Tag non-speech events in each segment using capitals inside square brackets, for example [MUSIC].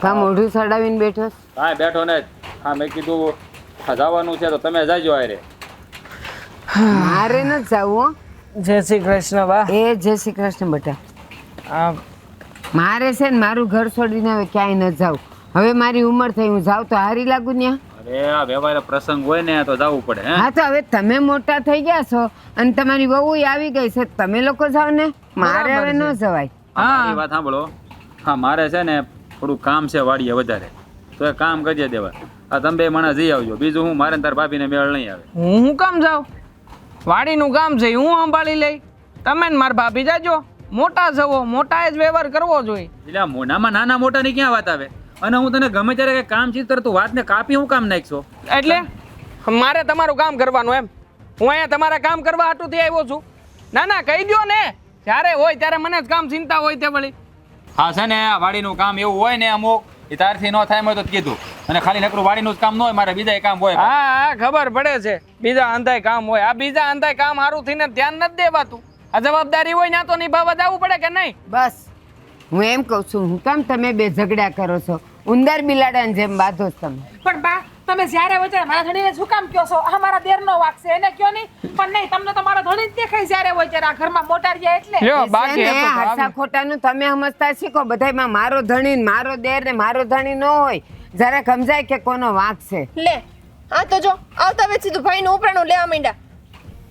કા મોઢું સડાવીને બેઠો? હા બેઠો ને હા મેં કીધું હા જવાનું છે તો તમે જાજો આરે મારે ન જવું જય શ્રી કૃષ્ણ બા. એ જય શ્રી કૃષ્ણ બેટા. આ મારે છે ને મારું ઘર છોડીને હવે ક્યાંય ન જાઉં. હવે મારી ઉંમર થઈ હું જાઉં તો હારી લાગુ ને અરે આ વ્યવહાર પ્રસંગ હોય ને તો જવું પડે હા? તો હવે તમે મોટા થઈ ગયા છો અને તમારી વહુ આવી ગઈ છે તમે લોકો જાઓ ને. મારે હવે ન જવાય. હા વાત સાંભળો. હા મારે છે ને થોડું કામ છે વાડીએ વધારે. તો એ કામ કરી દેવા. આ તમે બે માણસ જઈ આવજો. બીજું હું મારે તાર ભાભીને મેળ નહીં આવે. હું હું કામ જાઉં? વાડીનું કામ છે હું સંભાળી લઈ? તમે ને મારા ભાભી જાજો. મોટા જવો મોટાએ જ વ્યવહાર કરવો જોઈએ. એટલે મોનામાં નાના મોટાની ક્યાં વાત આવે? અને હું તને ગમે ત્યારે કંઈ કામ ચીજ તું વાતને કાપી હું કામ નાખશો? એટલે? મારે તમારું કામ કરવાનું એમ. હું અહીંયા તમારા કામ કરવા હાટુથી આવ્યો છું. ના ના કહી દો ને. જ્યારે હોય ત્યારે મને જ કામ ચિંતા હોય તે વળી. હા છે ને આ વાડીનું કામ એવું હોય ને અમુક એ તારથી ન થાય મેં તો કીધું. અને ખાલી નકરું વાડીનું જ કામ ન હોય મારે બીજા કામ હોય. હા હા ખબર પડે છે. બીજા અંધાય કામ હોય. આ બીજા અંધાય કામ સારું થઈને ધ્યાન નથી દેવાતું. આ જવાબદારી હોય ના તો નિભાવવા જવું પડે કે નહીં? બસ. હું એમ કહું છું હું કામ તમે બે ઝઘડા કરો છો? ઉંદર બિલાડાની જેમ બાંધો છો તમે. પણ બા તમે જ્યારે વચ્ચે ત્યારે મારા ધણીને શું કામ કયો છો? આ મારા દેરનો વાક છે. એને કયો નહીં. પણ નહીં તમને તો મારો ધણી જ દેખાય જ્યારે હોય ત્યારે. આ ઘરમાં મોટા રહ્યા એટલે એ બાકી તો હાસા ખોટાનું તમે સમજતા શીખો. બધાયમાં મારો ધણી મારો દેર ને મારો ધણી ન હોય. જરા સમજાય કે કોનો વાક છે? લે હા તો જો આવતા વેચ સીધું ભાઈનું ઉપરાણું લેવા માંડ્યા.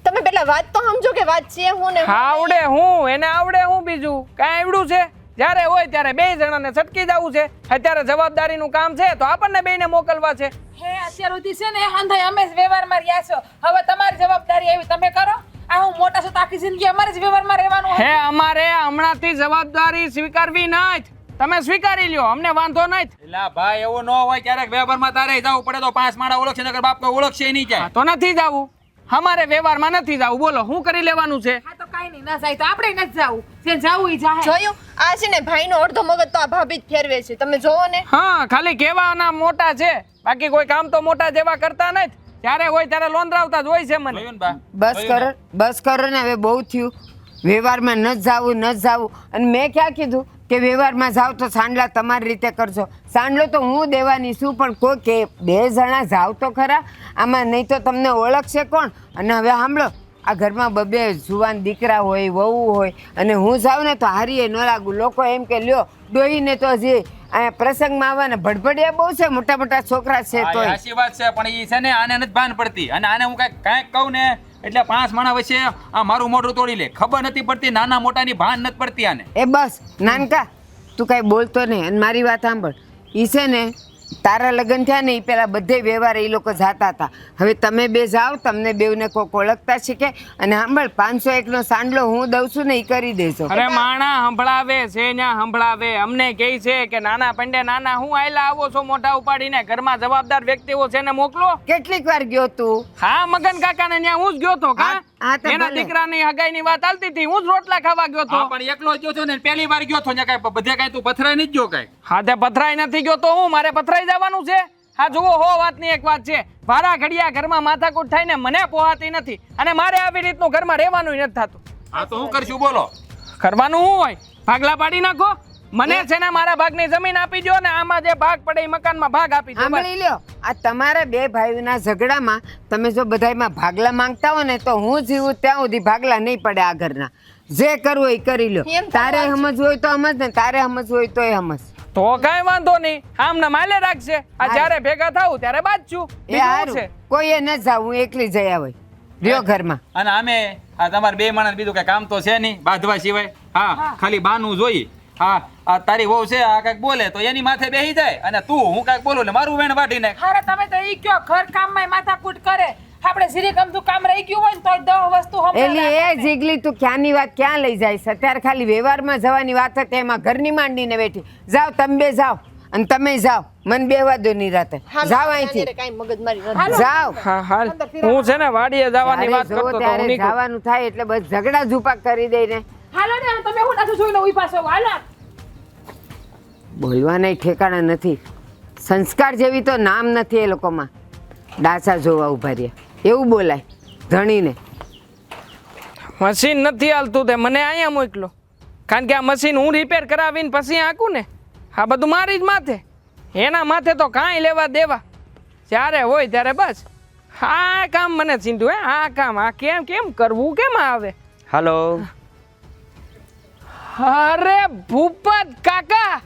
તમે પેલા વાત તો સમજો કે વાત છે હું ને આવડે હું. એને આવડે હું બીજું? કાંઈ આવડું છે? જ્યારે હોય ત્યારે બે જણાને છટકી જવું છે. અત્યારે જવાબદારીનું કામ છે તો આપણને બેને મોકલવા છે. હે અત્યાર સુધી છે ને હંધાઈ અમે જ વ્યવહારમાં રહ્યા છો. હવે તમારી જવાબદારી આવી તમે કરો. આ હું મોટા છું આખી જિંદગી અમારે જ વ્યવહારમાં રહેવાનું હે અમારે હમણાંથી જવાબદારી સ્વીકારવી નહીં તમે સ્વીકારી લ્યો અમને વાંધો નહીં એલા ભાઈ એવું ન હોય ક્યારેક વ્યવહારમાં તારે જવું પડે તો પાંચ માળા ઓળખશે નગર બાપ કોઈ ઓળખશે નહીં જાય તો નથી જવું. અમારે વ્યવહારમાં નથી જવું. બોલો શું કરી લેવાનું છે? કાંઈ નહીં ના જાય તો આપણે નથી જાવું. જે જાવું ઈ જાહે. જોયું? આ છે ને ભાઈનો અડધો મગજ તો આ ભાભી જ ફેરવે છે. તમે જોવો ને. હા ખાલી કેવાના મોટા છે. બાકી કોઈ કામ તો મોટા જેવા કરતા નથી જ્યારે હોય ત્યારે લોંદરાવતા જ હોય છે મને. ને બસ કર બસ કરો ને હવે બહુ થયું. વ્યવહારમાં ન જાવું ન જાવું. અને મેં ક્યાં કીધું કે વ્યવહારમાં જાવ તો સાંડલા તમારી રીતે કરજો. સાંડલો તો હું દેવાની છું પણ કોઈ કે બે જણા જાવ તો ખરા. આમાં નહીં તો તમને ઓળખશે કોણ? અને હવે સાંભળો. આ ઘરમાં બબે જુવાન દીકરા હોય વહુ હોય અને હું જાઉં ને તો હારીએ ન લાગુ. લોકો એમ કે લ્યો ડોહીને તો જે પ્રસંગમાં ને ભડભડિયા બહુ છે મોટા મોટા છોકરા છે તો એ સાચી વાત છે પણ એ છે ને આને નથી ભાન પડતી. અને આને હું કઈ કાંઈક કહું ને એટલે પાંચ માણા વચ્ચે આ મારું મોઢું તોડી લે. ખબર નથી પડતી નાના મોટાની ભાન નથી પડતી આને. એ બસ નાનકા તું કાંઈ બોલતો નહીં અને મારી વાત સાંભળ. ઈ છે ને તારા લગ્ન થયા ને એ પહેલાં બધે વ્યવહાર એ લોકો જાતા હતા. હવે તમે બે જાઓ તમને બેવને કોક ઓળખતા શીખે. અને સાંભળ પાંચસો એકનો સાંડલો હું દઉં છું ને એ કરી દેજો. અરે માણા સંભળાવે છે ન્યા સંભળાવે. અમને કહે છે કે નાના પંડે નાના હું આયલા આવો છો મોટા ઉપાડીને? ઘરમાં જવાબદાર વ્યક્તિઓ છે ને મોકલો. કેટલીક વાર ગયો તું? હા મગન કાકા ને ત્યાં હું જ ગયો તો કા? એના દીકરાની હગાઈની વાત ચાલતી હતી. હું જ રોટલા ખાવા ગયો તો. પણ એકલો ગયો છો ને પહેલી વાર ગયો છો ને કાંઈ બધે કાંઈ તું પથરાઈ નથી ગયો કાંઈ? હા તે પથરાઈ નથી ગયો તો હું? મારે પથરાઈ જવાનું છે? હા જુઓ હો વાતની એક વાત છે. ભારા ઘડિયા ઘરમાં માથાકૂટ થાય ને મને પોહાતી નથી અને મારે આવી રીતનું ઘરમાં રહેવાનું નથી થતું. હા તો હું કરશું? બોલો. કરવાનું શું હોય? ભાગલા પાડી નાખો. મને છે ને મારા ભાગની જમીન આપી દો ને આમાં જે ભાગ પડે એ મકાનમાં ભાગ આપી દો સાંભળી લ્યો આ તમારા બે ભાઈઓના ઝઘડામાં તમે જો બધાયમાં ભાગલા માંગતા હો ને તો હું જીવું ત્યાં સુધી ભાગલા નહીં પડે આ ઘરના. જે કરવું એ કરી લો તારે સમજ હોય તો સમજ ને તારે સમજ હોય તોય સમજ. તો કઈ વાંધો નહીં. આમને માલે રાખશે આ જ્યારે ભેગા થાવું ત્યારે બાજુ એ હારું. છે? કોઈએ ન જાવ હું એકલી જઈ આવે રહ્યો ઘરમાં. અને આમે આ તમારે બે માણસ બીજું કઈ કામ તો છે નહીં બાંધવા સિવાય. હા ખાલી બાનું જોઈ હા આ તારી વહુ છે આ કંઈક બોલે તો એની માથે બેહી જાય. અને તું હું કંઈક બોલું એટલે મારું વેણ વાઢી નાખ. હારે તમે તો ઈ કયો ઘર કામમાં માથાકૂટ કરે. આપણે સીરી ગમતું કામ રહી ગયું હોય ને તોય દહ વસ્તુ એલી એ જીગલી તું ક્યાંની વાત ક્યાં લઈ જાય છે? અત્યારે ખાલી વ્યવહારમાં જવાની વાત હતી એમાં ઘરની માંડીને બેઠી. જાઓ તમે બે જાઓ અને તમે જાઓ. મન બેવા દો ની રાતે. જાઓ અહીંથી. જાઓ. હા હાલ. હું છે ને વાડીએ જવાની વાત કરતો તો હું જવાનું થાય એટલે બસ ઝઘડા ઝુપા કરી દઈને. હાલો ને તમે હું નથી જોઈને ઉઈ પાછો હાલો. બોલવાના ઠેકાણા નથી. સંસ્કાર જેવી તો નામ નથી એ લોકોમાં. ડાસા જોવા ઊભા રહ્યા. એવું બોલાય ધણીને. મશીન નથી હાલતું તે મને અહીંયા મોકલો. કારણ કે આ મશીન હું રિપેર કરાવીને પછી આંકું ને. આ બધું મારી જ માથે. એના માથે તો કાંઈ લેવા દેવા. જ્યારે હોય ત્યારે બસ. આ કામ મને ચીંધું હે આ કામ આ કેમ કેમ કરવું કેમ આવે? હાલો. અરે ભૂપત કાકા!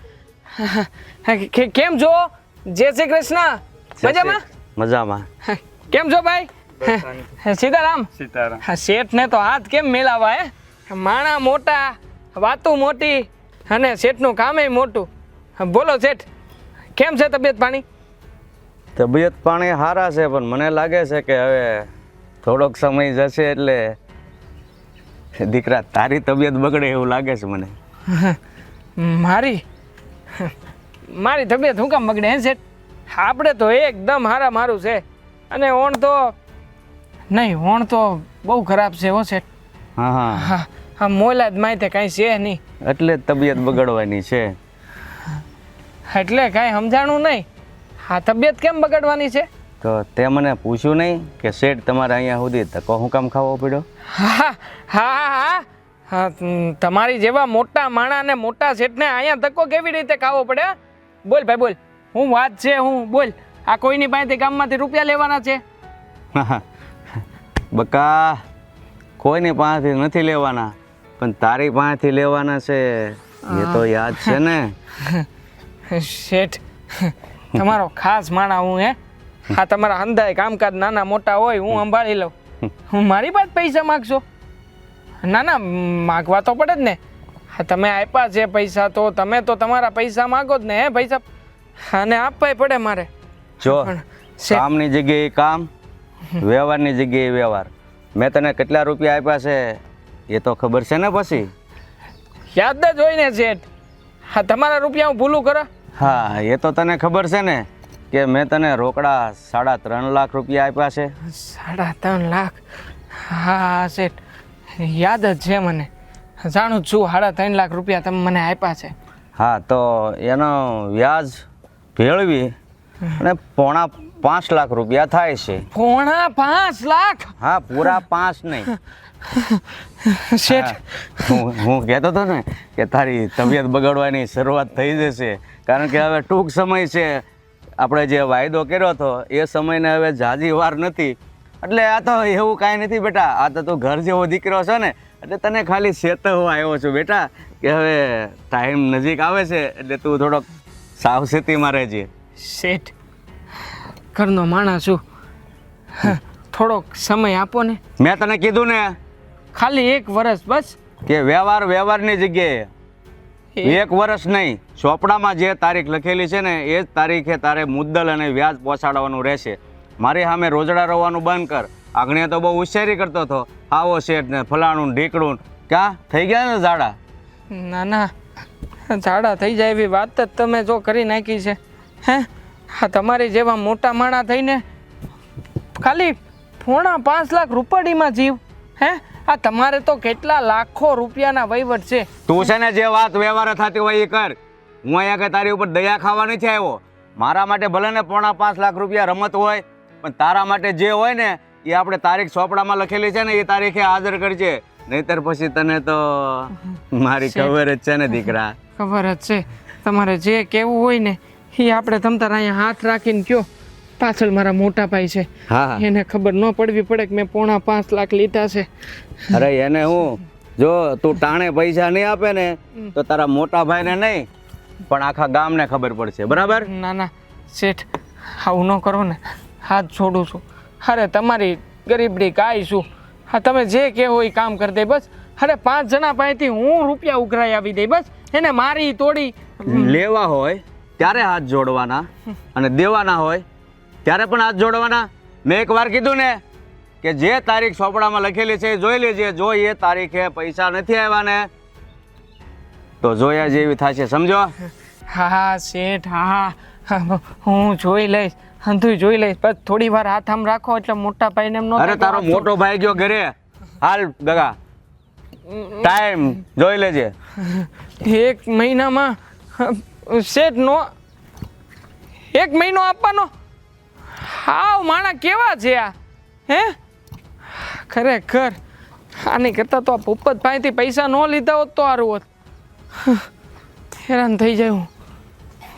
કેમ છો? જય શ્રી કૃષ્ણ. મજામાં? મજામાં. કેમ છો ભાઈ? સીતારામ. સીતારામ. હા શેઠને તો હાથ કેમ મેલાવા હે? માણા મોટા વાતું મોટી અને શેઠનું કામે મોટું. બોલો શેઠ કેમ છે તબિયત પાણી? તબિયત પાણી સારા છે પણ મને લાગે છે કે હવે થોડોક સમય જશે એટલે દીકરા તારી તબિયત બગડે એવું લાગે છે મને. મારી? મારી તબિયત હું કામ બગડે હે શેઠ? આપણે તો એકદમ હારા મારું છે. અને ઓણ તો નહીં ઓણ તો બહુ ખરાબ છે હો શેઠ. હા હા. હા મોલા જ માહિતી કાંઈ છે નહીં. એટલે તબિયત બગડવાની છે. એટલે કાંઈ સમજાણું નહીં. હા તબિયત કેમ બગડવાની છે? તો તે મને પૂછ્યું નહીં કે શેઠ તમારે અહીંયા સુધી ધક્કો હું કામ ખાવો પડ્યો? હા હા હા હા તમારી જેવા મોટા માણા ને મોટા શેઠને અહીંયા ધક્કો કેવી રીતે ખાવો પડે? બોલ ભાઈ બોલ. હું વાત છે હું બોલ. આ કોઈની પાસેથી ગામમાંથી રૂપિયા લેવાના છે? બકા કોઈની પાસેથી નથી લેવાના પણ તારી પાસેથી લેવાના છે એ તો યાદ છે ને? [LAUGHS] શેઠ તમારો ખાસ માણા હું હે? [LAUGHS] હા તમારા હંધાય કામકાજ નાના મોટા હોય હું સંભાળી લઉં. હું મારી પાસે પૈસા માગશો? ના ના માગવા તો પડે જ ને. હા તમે આપ્યા છે પૈસા તો તમે તો તમારા પૈસા માગો જ ને હે પૈસા અને આપવાય પડે મારે. જો કામની જગ્યાએ કામ વ્યવહારની જગ્યાએ વ્યવહાર. મેં તને કેટલા રૂપિયા આપ્યા છે એ તો ખબર છે ને પછી? યાદ જ હોય ને શેઠ. હા તમારા રૂપિયા હું ભૂલું કરો હા એ તો તને ખબર છે ને. કે મેં તને રોકડા સાડા ત્રણ લાખ રૂપિયા આપ્યા છે? સાડા ત્રણ લાખ? હા શેઠ. યાદ જ છે મને. જાણું છું સાડા ત્રણ લાખ રૂપિયા તમે મને આપ્યા છે. હા તો એનો વ્યાજ ભેળવી અને પોણા પાંચ લાખ રૂપિયા થાય છે. પોણા પાંચ લાખ? હા પૂરા પાંચ નહીં. [LAUGHS] શેઠ. હું હું કહેતો હતો ને કે તારી તબિયત બગડવાની શરૂઆત થઈ જશે. કારણ કે હવે ટૂંક સમય છે. આપણે જે વાયદો કર્યો હતો એ સમયને હવે જાજી વાર નથી. એટલે આ તો એવું કાંઈ નથી બેટા. આ તો તું ઘર જેવો દીકરો છે ને એટલે તને ખાલી ચેતવવા આવ્યો છું બેટા કે હવે ટાઈમ નજીક આવે છે એટલે તું થોડોક સાવચેતીમાં રહેજે. શેઠ ઘરનો માણસ છું. થોડોક સમય આપો ને. મેં તને કીધું ને. ખાલી એક વર્ષ બસ. કે વ્યવહાર વ્યવહારની જગ્યાએ. એક વર્ષ નહીં ચોપડામાં જે તારીખ લખેલી છે ને એ જ તારીખે તારે મુદ્દલ અને વ્યાજ પહોંચાડવાનું રહેશે. મારી સામે રોજડા રોવાનું બંધ કર. આગણે તો બહુ હોશિયારી કરતો હતો. આવો શેઠ ને ફલાણું ઢીકડું ક્યાં? થઈ ગયા ને ઝાડા? ના ના. ઝાડા થઈ જાય એવી વાત જ તમે જો કરી નાખી છે. હે? હા તમારી જેવા મોટા માણા થઈને ખાલી પોણા પાંચ લાખ રૂપાડીમાં જીવ. હે? આ તમારે તો કેટલા લાખો રૂપિયાના વહીવટ છે. તું છે ને જે વાત વ્યવહાર થતી હોય એ કર. હું અહીંયા કે તારી ઉપર દયા ખાવા નથી આવ્યો. મારા માટે ભલે ને પોણા પાંચ લાખ રૂપિયા રમત હોય પણ તારા માટે જે હોય ને એ આપણે તારીખ ચોપડામાં લખેલી છે ને એ તારીખે હાજર કરજે. નહીતર પછી તને તો મારી ખબર જ છે ને દીકરા. ખબર જ છે. તમારે જે કેવું હોય ને એ આપણે તમતાર અહીંયા હાથ રાખીને કયો. પાછળ મારા મોટા ભાઈ છે. હા એને ખબર ન પડવી પડે કે મેં પોણા પાંચ લાખ લીધા છે. અરે એને હું જો તું ટાણે પૈસા નહીં આપે ને તો તારા મોટા ભાઈને નહીં પણ આખા ગામને ખબર પડશે. બરાબર? ના ના શેઠ આવું ન કરો ને. હાથ છોડું છું. અરે તમારી ગરીબડી કાંઈ શું હા તમે જે કહેવો એ કામ કરી દે બસ. અરે પાંચ જણા પાસેથી હું રૂપિયા ઉઘરાઈ આવી દઈ બસ. એને મારી તોડી. લેવા હોય ત્યારે હાથ જોડવાના. અને દેવાના હોય ત્યારે પણ હાથ જોડવાના. મેં એક વાર કીધું ને કે જે તારીખ સોપડામાં લખેલી છે એ જોઈ લેજે. જો એ તારીખે પૈસા નથી આવ્યા ને તો જોયા જેવી થશે સમજો? હા હા શેઠ હા હા. હું જોઈ લઈશ અંધું જોઈ લઈશ. બસ થોડી વાર હાથ આમ રાખો એટલે મોટા ભાઈને એમ નો અરે તારો મોટો ભાઈ ગયો ઘરે. હાલ ગગા ટાઈમ જોઈ લેજે. એક મહિનામાં શેઠ નો. એક મહિનો આપવાનો. હાવ માણા કેવા છે આ? હે? ખરેખર આની કરતાં તો આ ભૂપત ભાઈથી પૈસા ન લીધા હોત તો સારું હોત. હેરાન થઈ જાય હું.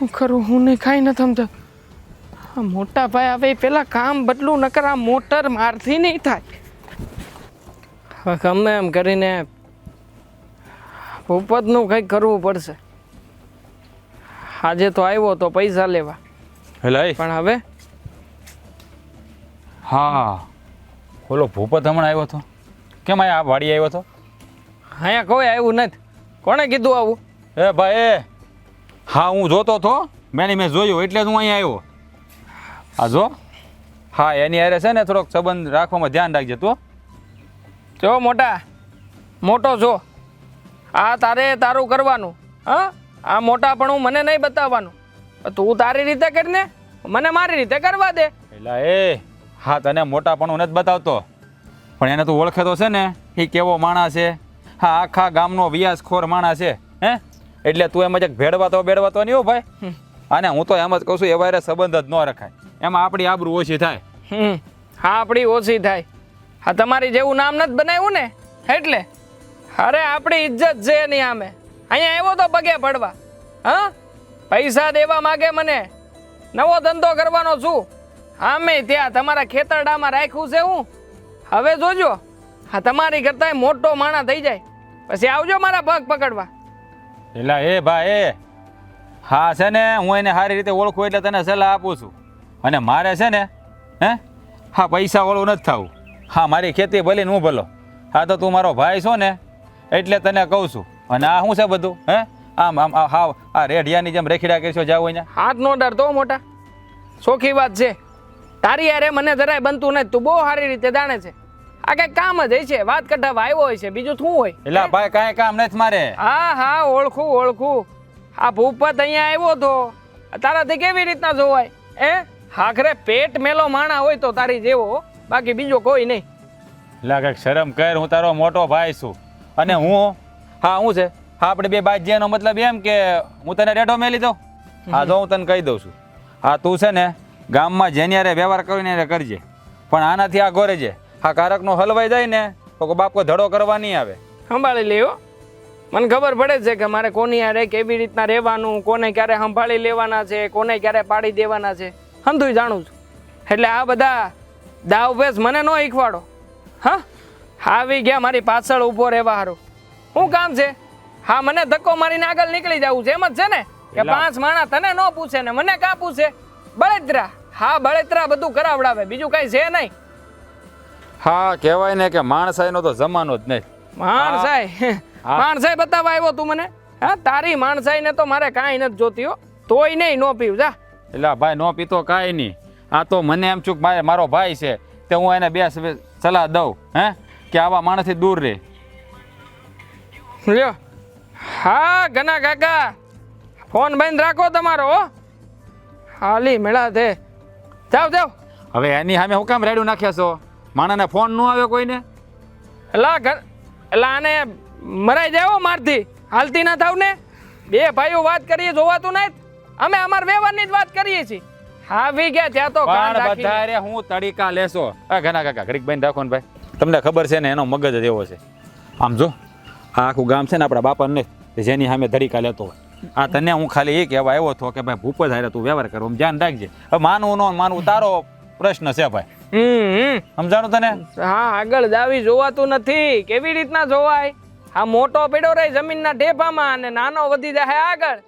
હું ખરું હું ને ખાઈ ન સમજા આ મોટા ભાઈ હવે પેલા કામ બદલું નકર આ મોટર મારથી નહીં થાય. હવે ગમે એમ કરીને ભૂપતનું કંઈક કરવું પડશે. આજે તો આવ્યો તો પૈસા લેવા. પણ હવે હા. ઓલો ભૂપત હમણાં આવ્યો હતો કેમ આ વાડી આવ્યો હતો અહીંયા કોઈ આવ્યું નથી. કોણે કીધું આવું? એ ભાઈ એ. હા હું જોતો હતો મેં મેં જોયું એટલે જ હું અહીંયા આવ્યો. આ જો. હા એની હારે છે ને થોડોક સંબંધ રાખવામાં ધ્યાન રાખજે તું જો મોટા મોટો જો. આ તારે તારું કરવાનું હા? આ મોટા પણ હું મને નહીં બતાવવાનું. તું તારી રીતે કરીને મને મારી રીતે કરવા દે. એટલે એ. હા તને મોટાપણું નથી બતાવતો. પણ એને તું ઓળખે તો છે ને એ કેવો માણસ છે. હા આખા ગામનો વ્યાસખોર માણસ છે હે? એટલે તું એમ જ ભેળવાતો બેડવાતો નહીં હો ભાઈ. અને હું તો એમ જ કહું છું એવા રે સંબંધ જ ન રખાય. એમાં આપણી આબરૂ ઓછી થાય. હા આપણી ઓછી થાય. હા તમારી જેવું નામ નથી બનાવ્યું ને એટલે? અરે આપણી ઇજ્જત છે એની આમે અહીંયા આવ્યો તો પગે પડવા. હા? પૈસા દેવા માગે મને. નવો ધંધો કરવાનો છું. આમે ત્યાં તમારા ખેતરડામાં રાખ્યું છે હું. હવે જોજો હા તમારી કરતાંય મોટો માણા થઈ જાય. પછી આવજો મારા પગ પકડવા. એટલે એ ભાઈ એ. હા છે ને હું એને સારી રીતે ઓળખું એટલે તને સલાહ આપું છું. અને મારે છે ને હે? હા પૈસા ઓળું નથી થવું. હા મારી ખેતી ભલે હું ભલો. હા તો તું મારો ભાઈ છો ને એટલે તને કહું છું. અને આ શું છે બધું હે? આમ આમ હાવ આ રેઢિયાની જેમ રેખીડા કરશો જાવ અહીંયા? હાથ નો ડર તો મોટા. સોખી વાત છે. તારી યારે મને જરાય બનતું નથી. તું બહુ સારી રીતે જાણે છે. આ કઈ કામ જ હોય છે વાત કઢાવા આવ્યો હોય છે બીજું શું હોય? એટલે ભાઈ કાંઈ કામ નથી મારે. હા હા ઓળખું ઓળખું. આ ભૂપત અહીંયા આવ્યો તો તારાથી કેવી રીતના જોવાય? એ આખરે પેટ મેલો માણા હોય તો તારી જેવો. બાકી બીજો કોઈ નહીં. કંઈક શરમ કર. હું તારો મોટો ભાઈ છું. અને હું? હા હું છે. હા આપણે બે બાજ્યાનો મતલબ એમ કે હું તને રેઢો મેલી દઉં. હા જો હું તને કહી દઉં છું. હા તું છે ને ગામમાં જેની હારે વ્યવહાર કરીને એને કરજે. પણ આનાથી આ ગોરે છે. આ કારકનો હલવાઈ જાય ને તો કોઈ બાપ કોઈ ધડો કરવા નહીં આવે. સંભાળી લેવો મને ખબર પડે છે કે મારે કોની હારે કેવી રીતના રહેવાનું કોને ક્યારે સંભાળી લેવાના છે કોને ક્યારે પાડી દેવાના છે હંધુય જાણું છું. એટલે આ બધા દાવ ભેસ મને ન શીખવાડો હા? આવી ગયા મારી પાછળ ઊભો રહેવા હારો. શું કામ છે? હા મને ધક્કો મારીને આગળ નીકળી જવું છે. એમ જ છે ને? કે પાંચ માણા તને ન પૂછે ને મને કા પૂછે? બળેતરા હા બળેતરા બધું કરાવડાવે બીજું કઈ છે નહીં. હા કહેવાય ને કે માણસાઈનો તો જમાનો જ નહીં. માણસાઈ માણસાઈ બતાવવા આવ્યો તું મને? હા તારી માણસાઈ ને તો મારે કાંઈ નથી જોતી હો. તોય નહીં નો પીવું જા. એટલે ભાઈ નો પીતો કાંઈ નહીં. આ તો મને એમ છું ભાઈ મારે મારો ભાઈ છે તે હું એને બે સલાહ દઉં હે? કે આવા માણસથી દૂર રહે. લ્યો. હા ઘના કાકા. ફોન બંધ રાખો તમારો હો. હાલી મેળા તે જાવ જાવ હવે એની સામે હું કામ રેડું નાખ્યા છો? માણસને ફોન ન આવ્યો કોઈને? એલા ઘર એલા આને મરાઈ જાય હો મારથી. હાલતી ના થાવ ને બે ભાઈઓ વાત કરીએ જોવાતું નહીં. અમે અમાર વ્યવહારની જ વાત કરીએ છીએ. આવી ગયા ત્યાં તો પણ બધારે હું તડીકા લેશો. આ ઘણા કાકા ઘડીક બેન રાખો ને ભાઈ. તમને ખબર છે ને એનો મગજ જ એવો છે. આમ જો આ આખું ગામ છે ને આપણા બાપાને જેની સામે ધડીકા લેતો હોય. આ તને હું ખાલી એ કહેવા આવ્યો હતો કે ભાઈ ભૂપ જ હારે તું વ્યવહાર કરો ધ્યાન રાખજે. હવે માનવું ન માનવું તારો પ્રશ્ન છે ભાઈ. સમજાણું તને? હા આગળ દાવી જોવાતું નથી. કેવી રીતના જોવાય? આ મોટો પીડો રહે જમીનના ઢેફામાં અને નાનો વધી જાય આગળ.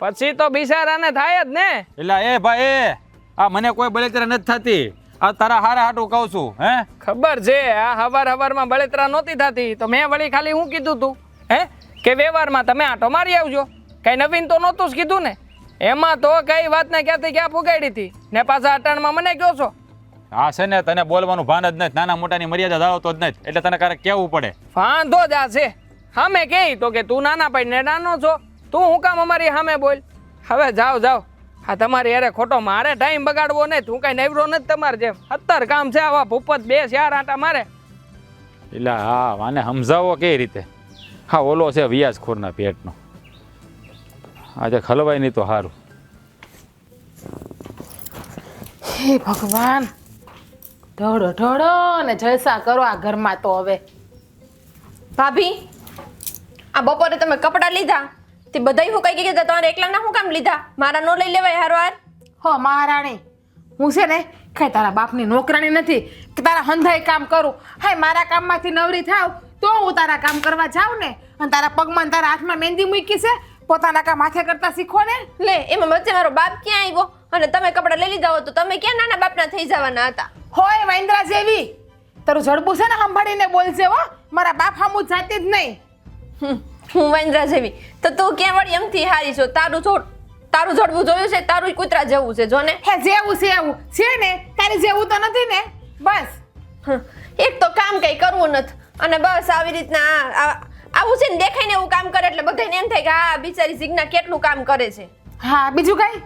પછી તો બિચારાને થાય જ ને. એટલે એ ભાઈ એ આ મને કોઈ બળતરા નથી થતી. આ તારા હારા હાટું કહું છું હે? ખબર છે આ હવાર હવારમાં બળતરા નહોતી થતી. તો મેં વળી ખાલી હું કીધું તું હે? કે વ્યવહારમાં તમે આટો મારી આવજો. કઈ નવીન તો નહોતું જ કીધું ને. એમાં તો કઈ વાતને ક્યાંથી ક્યાં ફુગાડી હતી? ને પાછા અટાણમાં મને કહો છો? હા છે ને તને બોલવાનું ભાન જ નથી. નાના મોટાની મર્યાદા ધરાવતો જ નથી. એટલે તને ક્યારેક કેવું પડે? વાંધો જ આ છે. સામે કે તો કે તું નાના પડીને નાનો છો. તું હું કામ અમારી સામે બોલ. હવે જાઓ જાઓ. હા તમારી અરે ખોટો મારે ટાઈમ બગાડવો નહીં તું કઈ નવરો નથી તમારે જેમ. અત્તર કામ છે આવા ભૂપત બે ચાર આટા મારે. એટલે હા આને સમજાવો કઈ રીતે? હા ઓલો છે વ્યાજખોરના પેટનો. આજે ખલવાય નહીં તો સારું હે ભગવાન ઢળો ઢળો ને જલસા કરો આ ઘરમાં તો હવે. ભાભી આ બપોરે તમે કપડાં લીધા? તે બધાય હું કઈ કે તમારે એકલાના હું કામ લીધા? મારા નો લઈ લેવાય હારો હાર હો મહારાણી હું છે ને કઈ તારા બાપની નોકરાણી નથી કે તારા હંધાઈ કામ કરું. હાય મારા કામમાંથી નવરી થાવ તો હું તારા કામ કરવા જાઉં ને? અને તારા પગમાં ને તારા હાથમાં મહેંદી મૂકી છે પોતાના કામ હાથે કરતા શીખો ને? લે એમાં વચ્ચે મારો બાપ ક્યાં આવ્યો? અને તમે કપડાં લઈ લીધા હો તો તમે ક્યાં નાના બાપના થઈ જવાના હતા? હોય મહેન્દ્રા જેવી. તારું જડબું છે ને સંભાળીને બોલશે હો. મારા બાપ હામું જાતે જ નહીં. હું વાંદરા જેવી. તો તું ક્યાં વળી એમથી હારી છો? તારું જોડ તારું જડબું જોયું છે તારું કૂતરા જેવું છે જો ને હે જેવું છે એવું. છે ને તારી જેવું તો નથી ને? બસ. એક તો કામ કઈ કરવું નથી. અને બસ આવી રીતના આવું છે ને દેખાઈને એવું કામ કરે એટલે બધાને એમ થાય કે આ બિચારી સિગ્ના કેટલું કામ કરે છે. હા બીજું કઈ?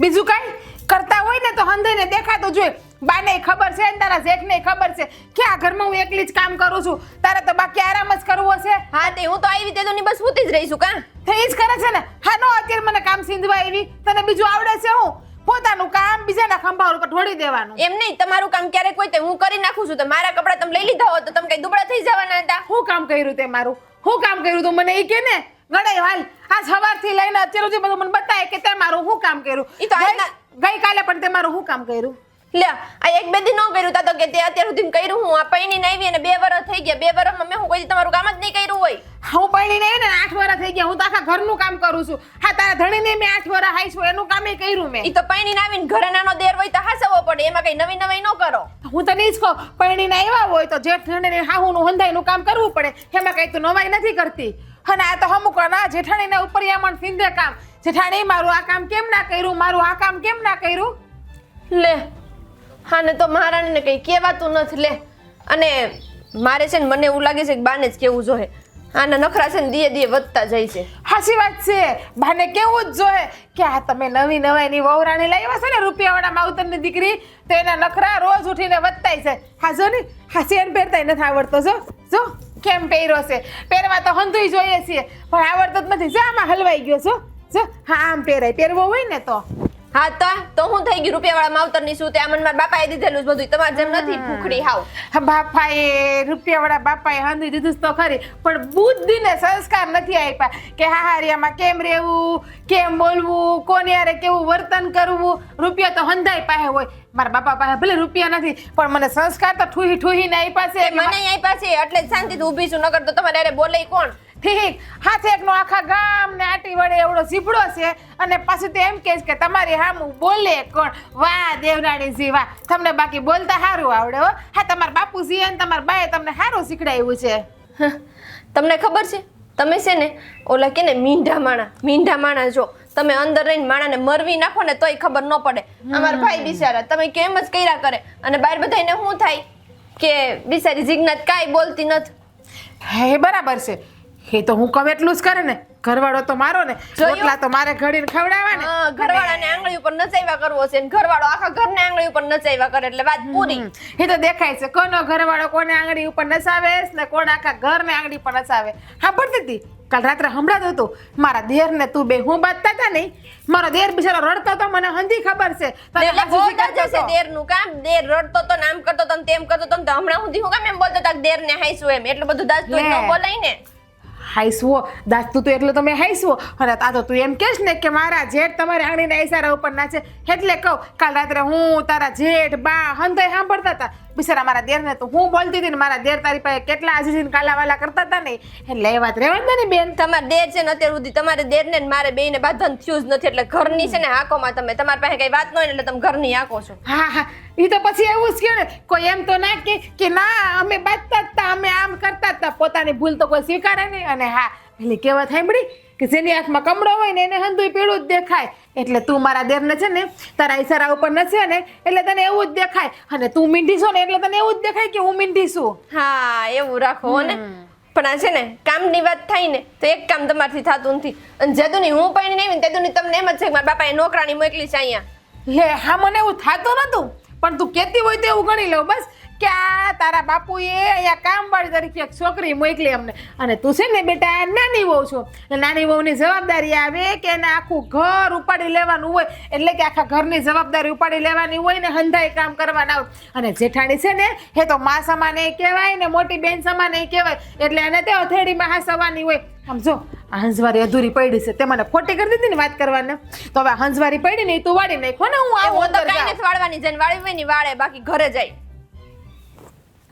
બીજું કઈ? કરતા હોય ને તો હંધાઈને દેખાતો જોઈએ બાને ખબર છે ને તારા જેઠને ખબર છે? કે આ ઘરમાં હું એકલી જ કામ કરું છું? તારે તો બાકી આરામ જ કરવો છે. હા તે હું તો આવી રીતે તો ની બસ સૂતી જ રહીશું કા? થઈ જ કરે છે ને? હા નો અત્યારે મને કામ સિંધવા આવી. તને બીજું આવડે છે હું? પોતાનું કામ બીજાના ખંભા ઉપર ઢોળી દેવાનું. એમ નહીં તમારું કામ ક્યારેક હોય તો હું કરી નાખું છું તો મારા કપડાં તમે લઈ લીધા હોત તો તમે કઈ દુબળા થઈ જવાના હતા. હું કામ કર્યું તે મારું? હું કામ કર્યું તું? મને એ કે ને ગણાય હાલ આ સવારથી લઈને અત્યાર સુધી બધું મને બતાય કે તે મારું હું કામ કર્યું? ઈ તો ગઈ- આજના- ગઈકાલે પણ તે મારું શું કામ કર્યું? લે આ એક બે દી ન કર્યું તા તો કે તે અત્યાર સુધી કર્યું હું. આ પૈણી આવી અને બે વર્ષ થઈ ગયા. બે વર્ષમાં મેં હું કોઈ દી તમારું કામ જ નહીં કર્યું હોય. હું પરણીને આવી ને આઠ વર્ષ થઈ ગયા હું તો આખા ઘરનું કામ કરું છું. હા તારા ધણીને મેં આઠ વર્ષ હાઈ છું એનું કામે કર્યું મેં. ઈ તો પૈણીને આવીને ઘરે નાનો દેર હોય તો હાસવો પડે એમાં કઈ નવી નવી ન કરો. હું તને જ કહું પરણીને આવ્યા હોય તો જેઠ ધણીને હાહુનું હંધાઈનું કામ કરવું પડે એમાં કઈ તું નવાઈ નથી કરતી. અને આ તો અમુક ના જેઠાણીના ઉપર યામણ ફીંદે કામ. જેઠાણી મારું આ કામ કેમ ના કર્યું? મારું આ કામ કેમ ના કર્યું? લે હા ને તો મહારાણીને કઈ કહેવાતું નથી લે. અને મારે છે ને મને એવું લાગે છે કે બાને જ કેવું જોઈએ. આના નખરા છે ને દીએ દીએ વધતા જાય છે. હાચી વાત છે. બાને કેવું જ જોઈએ કે આ તમે નવી નવાઈની વહુરાણી લાવ્યા છે ને, રૂપિયાવાળા માવતરની દીકરી, તો એના નખરા રોજ ઉઠીને વધતાય છે. હા, જો ને, હા સેન પહેરતાય નથી આવડતો, જો જો, કેમ પહેર્યો છે. પહેરવા તો હંધુય જોઈએ છીએ, પણ આવડતો જ નથી. જો, આમાં હલવાઈ ગયો છો જો, હા, આમ પહેરાય. પહેરવો હોય ને તો. હા તો તો હું થઈ ગઈ રૂપિયાવાળા માવતરની શું? તે આ મને મારા બાપાએ દીધેલું જ બધું. તમારે જેમ નથી ભૂખડી હાવ. હા, બાપાએ રૂપિયાવાળા બાપાએ હંધી દીધું તો ખરી. પણ બુદ્ધિને સંસ્કાર નથી આપ્યા કે હાહારિયામાં કેમ રહેવું? કેમ બોલવું? કોને હારે કેવું વર્તન કરવું? રૂપિયા તો હંધાઈ પાસે હોય. મારા બાપા પાસે ભલે રૂપિયા નથી પણ મને સંસ્કાર તો ઠુહી ઠુહીને આપ્યા છે. મને આપ્યા છે. એટલે શાંતિથી ઊભી છું. નગર તો તમારે બોલે કોણ? ઠીક. હાથે એકનો આખા ગામ ને આટી વડે એવડો ઝીપડો છે. અને પાછું તો એમ કહે છે કે તમારી હામું બોલે કોણ? વાહ દેવરાણીજી વાહ. તમને બાકી બોલતા સારું આવડે હો. હા તમારા બાપુજી અને તમારા બાએ તમને સારું શીખડાવ્યું છે. તમને ખબર છે? તમે છે ને ઓલા કે ને મીંઢા માણા મીંઢા માણા જો. તમે અંદર રહીને માણાને મરવી નાખો ને તોય ખબર ન પડે. અમારા ભાઈ બિચારા તમે કેમ જ કર્યા કરે? અને બહાર બધાને શું થાય? કે બિચારી જીજ્ઞાત કાંઈ બોલતી નથી. હે બરાબર છે. એ તો હું કહું એટલું જ કરે ને. ઘરવાળો તો મારો ને? રોટલા તો મારે ઘડીને ખવડાવે ને. ઘરવાળાને આંગળી ઉપર નચાવ્યા કરવો છે ને ઘરવાળો આખા ઘરને આંગળી ઉપર નચાવ્યા કરે એટલે વાત પૂરી. એ તો દેખાય છે. કોનો ઘરવાળો કોને આંગળી ઉપર નસાવે ને કોણ આખા ઘરને આંગળી પર નસાવે હા પડતી હતી? કાલ રાત્રે હમણાં હતું. મારા દેર ને તું બે હું બાંધતા હતા નહીં? મારો દેર બિચારો રડતો તો મને હંધી ખબર છે. એટલે બોલતા જશે હતો. દેરનું કામ? દેર રડતો તો નામ કરતો તો તેમ કરતો તો હમણાં સુધી હું કામ એમ બોલતો હતા દેર ને હાઈશું એમ? એટલું બધું દાસ. ન બોલાય ને. હાઈસવો. દાસતું તો એટલે તમે હાઈસવો. અને આ તો તું એમ કહેશ ને કે મારા જેઠ તમારી આંગળીના ઇશારા ઉપર ના છે. એટલે કહું કાલ રાત્રે હું તારા જેઠ બા હંધાઈ સાંભળતા હતા બિચારા મારા દેરને તો હું બોલતી હતી ને મારા દેર તારી પાસે કેટલા આજીજીને કાલાવાલા કરતા હતા ને. એટલે એ વાત રહેવા ને બેન? તમારે દેર છે ને અત્યાર સુધી તમારે દેરને ને ને મારે બેને બાંધન થયું જ નથી. એટલે ઘરની છે ને હાકોમાં તમે. તમારી પાસે કઈ વાત ન હોય એટલે તમે ઘરની હાકો છો. હા હા. એ તો પછી એવું જ ને કોઈ એમ તો ના કે કે ના અમે બાજતા હતા અમે આમ કરતા હતા પોતાની ભૂલ તો કોઈ સ્વીકારે નહીં. અને હા પેલી કહેવત સાંભળી કે જેની હાથમાં કમળો હોય ને એને હંધુય પીળું જ દેખાય. એટલે તું મારા દેરને છે ને તારા ઈશારા ઉપર નસે ને એટલે તને એવું જ દેખાય. અને તું મીંઢી છો ને એટલે તને એવું જ દેખાય કે હું મીંઢી છું હા એવું રાખો ને. પણ આ છે ને કામની વાત થાય ને તો એક કામ તમારથી થતું નથી. અને જેદુની હું પણ નહીં ને તેદુની તમને એમ જ છે કે મારા બાપાએ નોકરાણી મોકલી છે અહીંયા. લે હા મને એવું થતું નતું. પણ તું કહેતી હોય તો એવું ગણી લઉં બસ. કે આ તારા બાપુએ અહીંયા કામવાળી તરીકે એક છોકરી મોકલી અમને. અને તું છે ને બેટા નાની વહુ છો. નાની વહુની જવાબદારી આવે કે એને આખું ઘર ઉપાડી લેવાનું હોય. એટલે કે આખા ઘરની જવાબદારી ઉપાડી લેવાની હોય ને હંધાઈ કામ કરવાના હોય. અને જેઠાણી છે ને એ તો મા સમાને કહેવાય ને મોટી બેન સમાને કહેવાય. એટલે એને તે અથેડીમાં હાસવાની હોય. આમ જો આ હંસવારી અધૂરી પડી છે. તે મને ખોટી કરી દીધી ને વાત કરવાને. તો હવે હંસવારી પડી ને તું વાળી નાખો ને હું આવું વાળવાની જઈને વાળી ને વાળે બાકી ઘરે જાય.